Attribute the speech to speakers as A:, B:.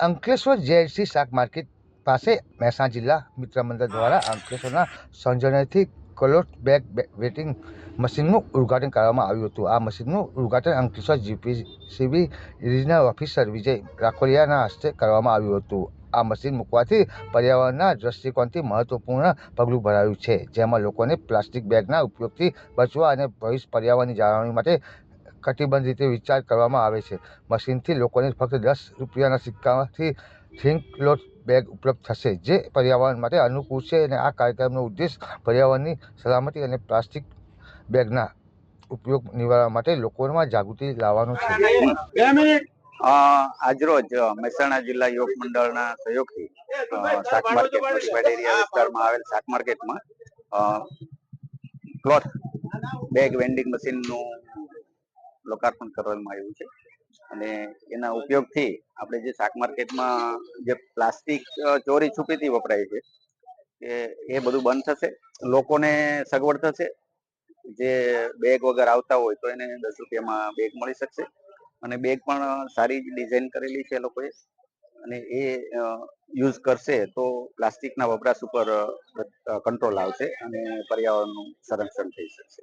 A: અંકલેશ્વર જેએલસી શાક માર્કેટ પાસે મહેસાણા જિલ્લા મિત્ર મંડળ દ્વારા અંકલેશ્વરના સૌજન્યથી ક્લોથ બેગ વેટિંગ મશીનનું ઉદ્ઘાટન કરવામાં આવ્યું હતું. આ મશીનનું ઉદ્ઘાટન Ankleshwar GPCB regional officer Vijay રાખોલિયાના હસ્તે કરવામાં આવ્યું હતું. આ મશીન મૂકવાથી પર્યાવરણના દ્રષ્ટિકોણથી મહત્વપૂર્ણ પગલું ભરાયું છે, જેમાં લોકોને પ્લાસ્ટિક બેગના ઉપયોગથી બચવા અને ભવિષ્ય પર્યાવરણની જાળવણી માટે કટિબદ્ધ રીતે વિચાર કરવામાં આવે છે. મશીનથી લોકોને ફક્ત દસ રૂપિયાના સિક્કાથી થિંક ક્લોથ બેગ ઉપલબ્ધ થશે, જે પર્યાવરણ માટે અનુકૂળ છે અને આ કાર્યક્રમનો ઉદ્દેશ પર્યાવરણની સલામતી અને પ્લાસ્ટિક બેગના ઉપયોગ નિવારવા માટે લોકોમાં જાગૃતિ લાવવાનો છે.
B: આજરોજ મહેસાણા જિલ્લા યુવક મંડળના સહયોગથી શાક માર્કેટ મોટીવાડ એરિયા વિસ્તારમાં આવેલ શાક માર્કેટમાં ક્લોથ બેગ વેન્ડિંગ મશીનનું લોકાર્પણ કરવામાં આવ્યું છે. અને એના ઉપયોગથી આપણે જે શાક માર્કેટમાં જે પ્લાસ્ટિક ચોરી છુપીથી વપરાય છે, એ બધું બંધ થશે. લોકોને સગવડ થશે. જે બેગ વગર આવતા હોય તો એને દસ રૂપિયામાં બેગ મળી શકશે. અને બેગ પણ સારી ડિઝાઇન કરેલી છે લોકોએ. અને એ યુઝ કરશે તો પ્લાસ્ટિકના વપરાશ ઉપર કંટ્રોલ આવશે અને પર્યાવરણનું સંરક્ષણ થઈ શકશે.